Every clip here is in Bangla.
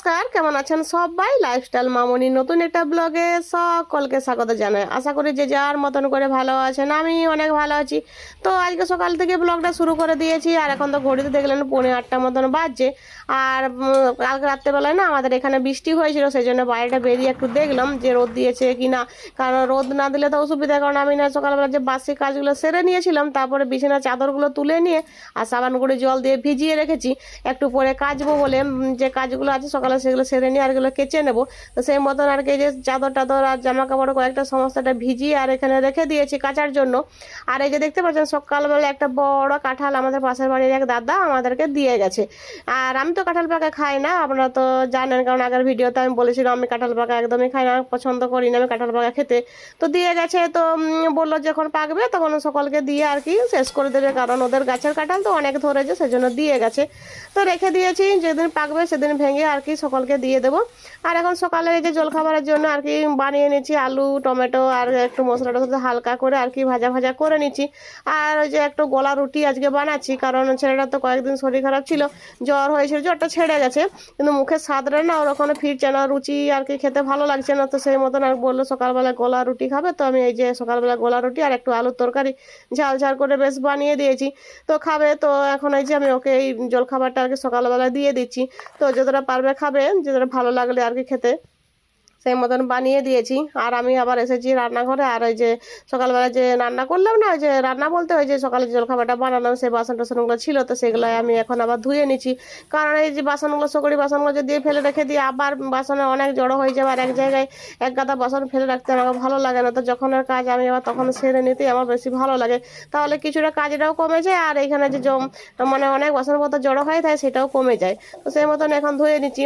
নমস্কার, কেমন আছেন সবাই? লাইফস্টাইল মামনি, নতুন একটা ব্লগে সকলকে স্বাগত জানাই। আশা করি যে যার মতন করে ভালো আছেন আমি অনেক ভালো আছি। তো আজকে সকাল থেকে ব্লগটা শুরু করে দিয়েছি, আর এখন তো ঘড়িতে দেখলেন পৌনে আটটা মতন বাজছে। আর কালকে রাত্রেবেলায় না আমাদের এখানে বৃষ্টি হয়েছিল, সেই জন্য বাইরেটা বেরিয়ে একটু দেখলাম যে রোদ দিয়েছে কি না কারণ রোদ না দিলে তো অসুবিধা, কারণ আমি না সকালবেলা যে বাসি কাজগুলো সেরে নিয়েছিলাম, তারপরে বিছানার চাদরগুলো তুলে নিয়ে আর সাবান করে জল দিয়ে ভিজিয়ে রেখেছি। একটু পরে কাচবো বলে যে কাজগুলো আছে সকালে সেগুলো সেরে নিয়ে আর এগুলো কেচে নেব। তো সেই মতন আর কি যে চাদর টাদর আর জামা কাপড় কয়েকটা সমস্যাটা ভিজিয়ে আর এখানে রেখে দিয়েছি কাচার জন্য। আর এই যে দেখতে পাচ্ছেন, সকালবেলা একটা বড় কাঁঠাল আমাদের পাশের বাড়ির এক দাদা আমাদেরকে দিয়ে গেছে। আর আমি তো কাঁঠাল পাকা খাই না, আপনারা তো জানেন, কারণ আগের ভিডিওতে আমি বলেছিলাম, আমি কাঁঠাল পাকা একদমই খাই না, পছন্দ করি না আমি কাঁঠাল পাকা খেতে। তো দিয়ে গেছে, তো বলল যখন পাকবে তখন সকলকে দিয়ে আর কি শেষ করে দেবে, কারণ ওদের গাছের কাঁঠাল তো অনেক ধরেছে, সেজন্য দিয়ে গেছে। তো রেখে দিয়েছি, যেদিন পাকবে সেদিন ভেঙে আর কি সকলকে দিয়ে দেবো। আর এখন সকালে এই যে জলখাবারের জন্য আর কি বানিয়ে নিচ্ছি আলু, টমেটো আর একটু মশলা টসলা হালকা করে আর কি ভাজা ভাজা করে নিচ্ছি। আর ওই যে একটু গলা রুটি আজকে বানাচ্ছি, কারণ ছেলেটা তো কয়েকদিন শরীর খারাপ ছিল, জ্বর হয়েছিল, জ্বরটা ছেড়ে গেছে। কিন্তু মুখের স্বাদটা না ওরকম ফিরছে না রুচি আর কি খেতে ভালো লাগছে না, তো সেই মতন আর বলল সকালবেলা গলা রুটি খাবে, তো আমি এই যে সকালবেলা গলা রুটি আর একটু আলুর তরকারি ঝাল ঝাল করে বেশ বানিয়ে দিয়েছি। তো খাবে, তো এখন এই যে আমি ওকে এই জলখাবারটা আর কি সকালবেলা দিয়ে দিচ্ছি। তো যতটা পারবে খাবে। যতটা ভালো লাগলে আর কি খেতে। সেই মতন বানিয়ে দিয়েছি। আর আমি আবার এসেছি রান্নাঘরে। আর ওই যে সকালবেলা যে রান্না করলাম না, ওই যে রান্না বলতে ওই যে সকালে জলখাবারটা বানালাম, সেই বাসন টাসনগুলো ছিল, তো সেগুলো আমি এখন আবার ধুয়ে নিচ্ছি। কারণ এই যে বাসনগুলো সকরি বাসনগুলো যদি ফেলে রেখে দিই আবার বাসনে অনেক জড়ো হয়ে যাবে, আর এক জায়গায় এক গাদা বাসন ফেলে রাখতে আমার ভালো লাগে না। তো যখনের কাজ আমি আবার তখন সেরে নিতেই আমার বেশি ভালো লাগে। তাহলে কিছুটা কাজটাও কমে যায়, আর এখানে যে জম মানে অনেক বাসনপত্র জড়ো হয়ে থাকে সেটাও কমে যায়। তো সেই মতন এখন ধুয়ে নিচ্ছি।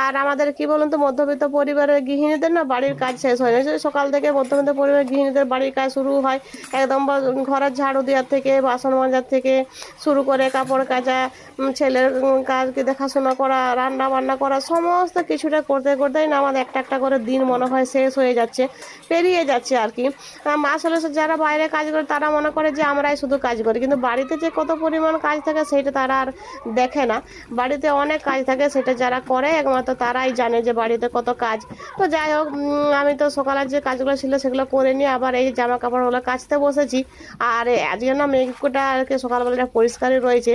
আর আমাদের কি বলুন তো, মধ্যবিত্ত পরিবারের গৃহিণীদের না বাড়ির কাজ শেষ হয় না। সকাল থেকে মধ্যবিত্ত পরিবারের গৃহিণীদের বাড়ির কাজ শুরু হয়। একদম ঘরের ঝাড়ু দেওয়ার থেকে, বাসন মাজার থেকে শুরু করে কাপড় কাচা ছেলের কাজকে দেখাশোনা করা, রান্না বান্না করা, সমস্ত কিছুটা করতে করতেই না আমাদের একটা একটা করে দিন মনে হয় শেষ হয়ে যাচ্ছে, পেরিয়ে যাচ্ছে আর কি। আসলে যারা বাইরে কাজ করে তারা মনে করে যে আমরাই শুধু কাজ করি। কিন্তু বাড়িতে যে কত পরিমাণ কাজ থাকে সেটা তারা আর দেখে না। বাড়িতে অনেক কাজ থাকে সেটা যারা করে একমাত্র তারাই জানে যে বাড়িতে কত কাজ। তো যাই হোক আমি তো সকালের যে কাজগুলো ছিল সেগুলো করে নিয়ে আবার এই জামা কাপড়গুলো কাচতে বসেছি। আর আজকে না মেঘটা আর কি সকালবেলাটা পরিষ্কারই রয়েছে।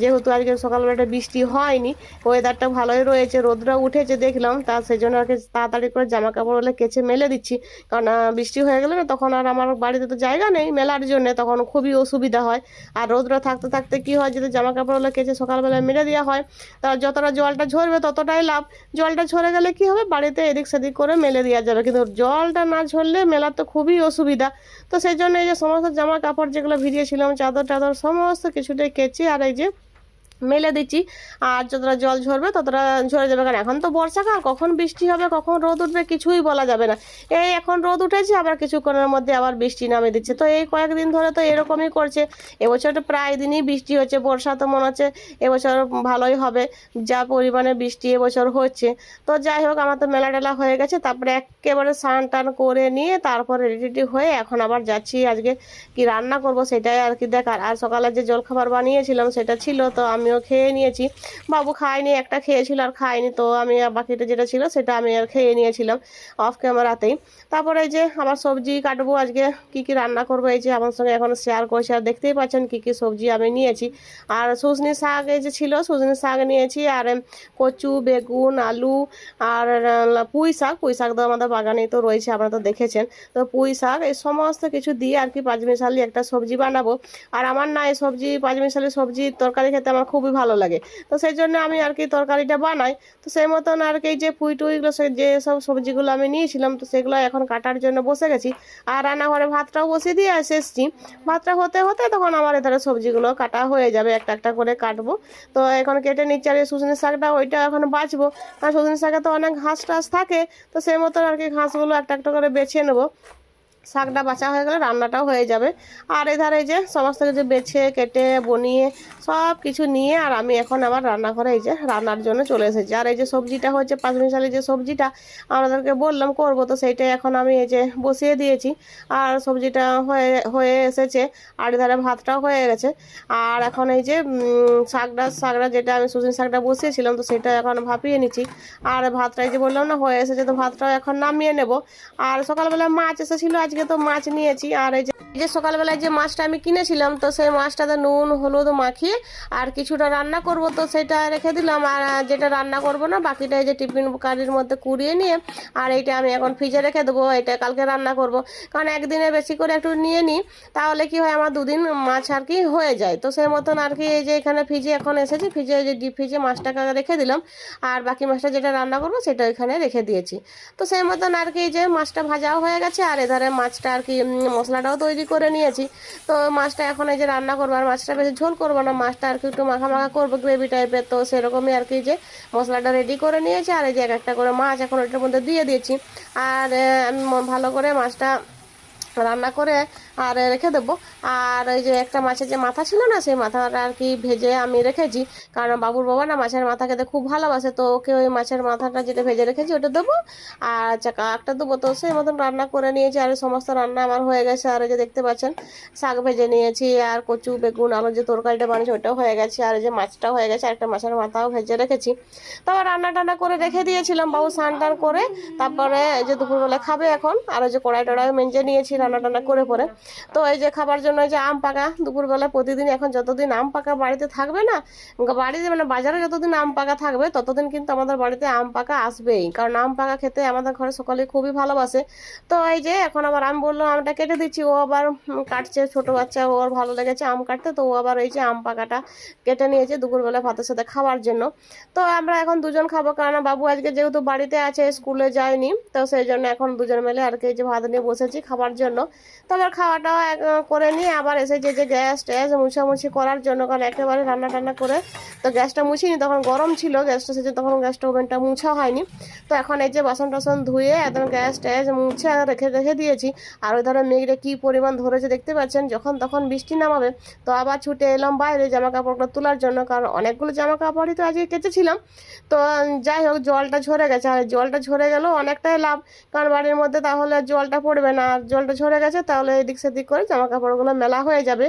যেহেতু আজকে সকালবেলাটা বৃষ্টি হয়নি ওয়েদারটা ভালোই রয়েছে রোদটা উঠেছে দেখলাম, তা সেই জন্য আর কি তাড়াতাড়ি করে জামা কাপড়গুলো কেচে মেলে দিচ্ছি। কারণ বৃষ্টি হয়ে গেলে না তখন আর আমার বাড়িতে তো জায়গা নেই মেলার জন্য, তখন খুবই অসুবিধা হয়। আর রোদটা থাকতে থাকতে কি হয়, যদি জামা কাপড়গুলো কেচে সকালবেলা মেলে দেওয়া হয়, তা যতটা জলটা ঝরবে ততটাই লাভ। জলটা ঝরে গেলে কি হবে? বাড়িতে এদিক সেদিক করে মেলে দেওয়া যাবে। কিন্তু জলটা না ঝরলে মেলা তো খুবই অসুবিধা। তো সেই জন্য এই যে সমস্ত জামা কাপড় যেগুলো ভিজিয়েছিলাম চাদর টাদর সমস্ত কিছুটাই কেচে আর এই যে মেলে দিচ্ছি। আর যতটা জল ঝরবে, ততটা ঝরে যাবে। কারণ এখন তো বর্ষাকাল, কখন বৃষ্টি হবে, কখন রোদ উঠবে, কিছুই বলা যাবে না। এই এখন রোদ উঠেছে, আবার কিছুক্ষণের মধ্যে আবার বৃষ্টি নামে দিচ্ছে। তো এই কয়েকদিন ধরে তো এরকমই করছে। এবছর তো প্রায় দিনই বৃষ্টি হচ্ছে, বর্ষা তো মনে হচ্ছে এবছর ভালোই হবে। যা পরিমাণে বৃষ্টি এবছর হচ্ছে। তো যাই হোক, আমার তো মেলা টেলা হয়ে গেছে। তারপরে একেবারে স্নান টান করে নিয়ে তারপরে রেডি হয়ে এখন আবার যাচ্ছি। আজকে কি রান্না করব, সেটাই আর কি দেখার। আর সকালে যে জলখাবার বানিয়েছিলাম, সেটা ছিল, তো আমিও খেয়ে নিয়েছি। বাবু খায়নি, একটা খেয়েছিল আর খায়নি। তো আমি বাকিটা যেটা ছিল সেটা আমি আর খেয়ে নিয়েছিলাম অফ ক্যামেরাতেই তারপরে এই যে আমার সবজি কাটবো আজকে, কি কি রান্না করব এই যে আমার সঙ্গে এখন শেয়ার করছি। আর দেখতেই পাচ্ছেন কি কি সবজি আমি নিয়েছি। আর সজনি শাক এই যে ছিল, সজনি শাক নিয়েছি। আর কচু, বেগুন, আলু আর পুঁই শাক। পুঁই শাক তো আমাদের বাগানেই তো রয়েছে, আপনারা তো দেখেছেন। তো পুঁই শাক এই সমস্ত কিছু দিয়ে আর কি পাঁচমিশালি একটা সবজি বানাবো। আর আমার না এই সবজি, পাঁচমিশালি সবজি তরকারি খেতে আমার খুবই ভালো লাগে। তো সেই জন্য আমি আর কি তরকারিটা বানাই। তো সেই মতন আর কি যে পুঁই টুইগুলো যে সব সবজিগুলো আমি নিয়েছিলাম, তো সেগুলো এখন কাটার জন্য বসে গেছি। আর রান্নাঘরে ভাতটাও বসিয়ে দিয়ে এসে এসেছি। ভাতটা হতে হতে তখন আমার এধারে সবজিগুলো কাটা হয়ে যাবে, একটা একটা করে কাটবো। তো এখন কেটে নিচ্ছি, আর শুশনি শাকটা ওইটা এখন বাঁচবো। কারণ শুশনি শাকে তো অনেক ঘাস টাস থাকে। তো সেই মতন আর কি ঘাসগুলো একটা একটা করে বেছে নেব। শাকটা বাছা হয়ে গেলে রান্নাটাও হয়ে যাবে। আর এধারে যে সমস্ত কিছু বেছে, কেটে, বনিয়ে সব কিছু নিয়ে আর আমি এখন আবার রান্নাঘরে এই যে রান্নার জন্য চলে এসেছি। আর এই যে সবজিটা হচ্ছে পাঁচমিশালি যে সবজিটা আমাদেরকে বললাম করব, তো সেইটাই এখন আমি এই যে বসিয়ে দিয়েছি। আর সবজিটা হয়ে হয়ে এসেছে, আর এধারে ভাতটাও হয়ে গেছে। আর এখন এই যে শাকটা শাকটা যেটা আমি সুজনি শাকটা বসিয়েছিলাম, তো সেটা এখন ভাপিয়ে নিচ্ছি। আর ভাতটা এই যে বললাম না, হয়ে এসেছে, তো ভাতটাও এখন নামিয়ে নেব। আর সকালবেলা মাছ এসেছিল আজকে তো মাছ নিয়েছি, আর এই যে সকালবেলায় যে মাছটা আমি কিনেছিলাম, তো সেই মাছটাতে নুন, হলুদ মাখিয়ে আর কিছুটা রান্না করব, তো সেটা রেখে দিলাম। আর যেটা রান্না করব না, বাকিটা এই যে টিফিন কারির মধ্যে কুড়িয়ে নিয়ে, আর এইটা আমি এখন ফ্রিজে রেখে দেবো, এটা কালকে রান্না করব। কারণ একদিনে বেশি করে একটু নিয়ে নিই, তাহলে কি হয়, আমার দুদিন মাছ আর কি হয়ে যায়। তো সেই মতন আর কি এই যে এখানে ফ্রিজে এখন এসেছি, ফ্রিজে যে ডিপ ফ্রিজে মাছটাকে রেখে দিলাম, আর বাকি মাছটা যেটা রান্না করব, সেটা ওইখানে রেখে দিয়েছি। তো সেই মতন আর কি যে মাছটা ভাজাও হয়ে গেছে, আর এধারে মাছটা আর কি মশলাটাও তৈরি করে নিয়েছি। তো মাছটা এখন এই যে রান্না করব, আর মাছটা বেশি ঝোল করব না, মাছটা আর কি একটু মাখা মাখা করব, গ্রেভি টাইপের তো সেরকমই আর কি যে মশলাটা রেডি করে নিয়েছি, আর এই যে এক একটা করে মাছ এখন ওইটার মধ্যে দিয়ে দিয়েছি। আর আমি ভালো করে মাছটা রান্না করে আর রেখে দেবো। আর ওই যে একটা মাছের যে মাথা ছিল না, সেই মাথাটা আর কি ভেজে আমি রেখেছি। কারণ বাবুর বাবা না মাছের মাথা খেতে খুব ভালোবাসে, তো ওকে ওই মাছের মাথাটা যেটা ভেজে রেখেছি ওটা দেবো। আর চাকা একটা দেবো, তো সেই মতন রান্না করে নিয়েছি। আর সমস্ত রান্না আমার হয়ে গেছে। আর যে দেখতে পাচ্ছেন, শাক ভেজে নিয়েছি। আর কচু, বেগুন আলুর যে তরকারিটা বানিয়েছি ওটাও হয়ে গেছে। আর যে মাছটাও হয়ে গেছে। আর একটা মাছের মাথাও ভেজে রেখেছি। তারপর রান্না টান্না করে রেখে দিয়েছিলাম। বাবু স্নান টান করে, তারপরে যে দুপুরবেলা খাবে এখন। আর ওই যে কড়াই টড়াই মেঞ্জে নিয়েছি রান্না টান্না করে পরে। তো এই যে খাবার জন্য যে আম পাকা, দুপুরবেলা প্রতিদিন এখন যতদিন আম পাকা বাড়িতে থাকবে না বাড়িতে মানে বাজারে যতদিন আম পাকা থাকবে, ততদিন কিন্তু আমাদের বাড়িতে আম পাকা আসবেই। কারণ আম পাকা খেতে আমাদের ঘরে সকলে খুবই ভালোবাসে। তো এই যে এখন আবার আমি বললাম, আমটা কেটে দিচ্ছি, ও আবার কাটছে, ছোট বাচ্চা ওর ভালো লেগেছে আম কাটতে, তো ও আবার এই যে আম পাকাটা কেটে নিয়েছে দুপুরবেলা ভাতের সাথে খাওয়ার জন্য। তো আমরা এখন দুজন খাব কারণ বাবু আজকে যেহেতু বাড়িতে আছে, স্কুলে যায়নি, তো সেই জন্য এখন দুজন মিলে আর কি যে ভাত নিয়ে বসেছি খাবার জন্য। তো আবার এক- করে নিয়ে আবার এসে যে যে গ্যাস ট্যাস মুছামুছি করার জন্য, কারণ একেবারে রান্না টান্না করে তো গ্যাসটা মুছিনি, তখন গরম ছিল গ্যাসটা সেজে তখন গ্যাসটা ওভেনটা মুছা হয়নি। তো এখন এই যে বাসন টাসন ধুয়ে একদম গ্যাস ট্যাস মুছে রেখে রেখে দিয়েছি। আর ওই ধরো মেঘটা কী পরিমাণ ধরেছে দেখতে পাচ্ছেন, যখন তখন বৃষ্টি নামাবে, তো আবার ছুটে এলাম বাইরে জামা কাপড়গুলো তোলার জন্য, কারণ অনেকগুলো জামা কাপড়ই তো আজকে কেচেছিলাম। তো যাই হোক, জলটা ঝরে গেছে, আর জলটা ঝরে গেলেও অনেকটাই লাভ, কারণ বাড়ির মধ্যে তাহলে জলটা পড়বে না, আর জলটা ঝরে গেছে, তাহলে এদিক সেদিক করে জামা কাপড়গুলো মেলা হয়ে যাবে।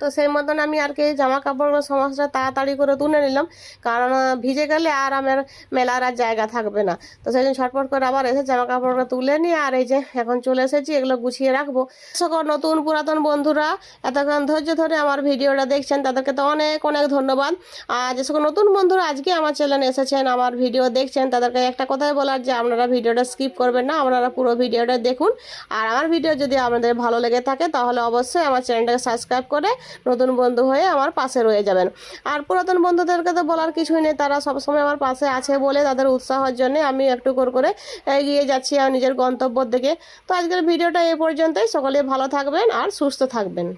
তো সেই মতন আমি আর কি জামা কাপড় সমস্ত তাড়াতাড়ি করে তুলে নিলাম। কারণ ভিজে গেলে আর আমার মেলার আর জায়গা থাকবে না। তো সেই জন্য ছটফট করে আবার এসে জামা কাপড়গুলো তুলে নিয়ে আর এই যে এখন চলে এসেছি, এগুলো গুছিয়ে রাখব। সকল নতুন পুরাতন বন্ধুরা, এতক্ষণ ধৈর্য ধরে আমার ভিডিওটা দেখছেন, তাদেরকে তো অনেক অনেক ধন্যবাদ। আর যে সকল নতুন বন্ধুরা আজকে আমার চ্যানেলে এসেছেন, আমার ভিডিও দেখছেন, তাদেরকে একটা কথাই বলার যে আপনারা ভিডিওটা স্কিপ করবেন না, আপনারা পুরো ভিডিওটা দেখুন। আর আমার ভিডিও যদি আপনাদের ভালো লেগে থাকে, তাহলে অবশ্যই আমার চ্যানেলটাকে সাবস্ক্রাইব করে নতুন বন্ধু হয়ে আমার পাশে রয়ে যাবেন। আর পুরাতন বন্ধুদেরকে তো বলার কিছুই নেই, তারা সবসময় আমার পাশে আছে বলে তাদের উৎসাহের জন্য আমি একটু করে করে এগিয়ে যাচ্ছি আর নিজের গন্তব্যর দিকে। তো আজকের ভিডিওটা এ পর্যন্তই। সকলে ভালো থাকবেন আর সুস্থ থাকবেন।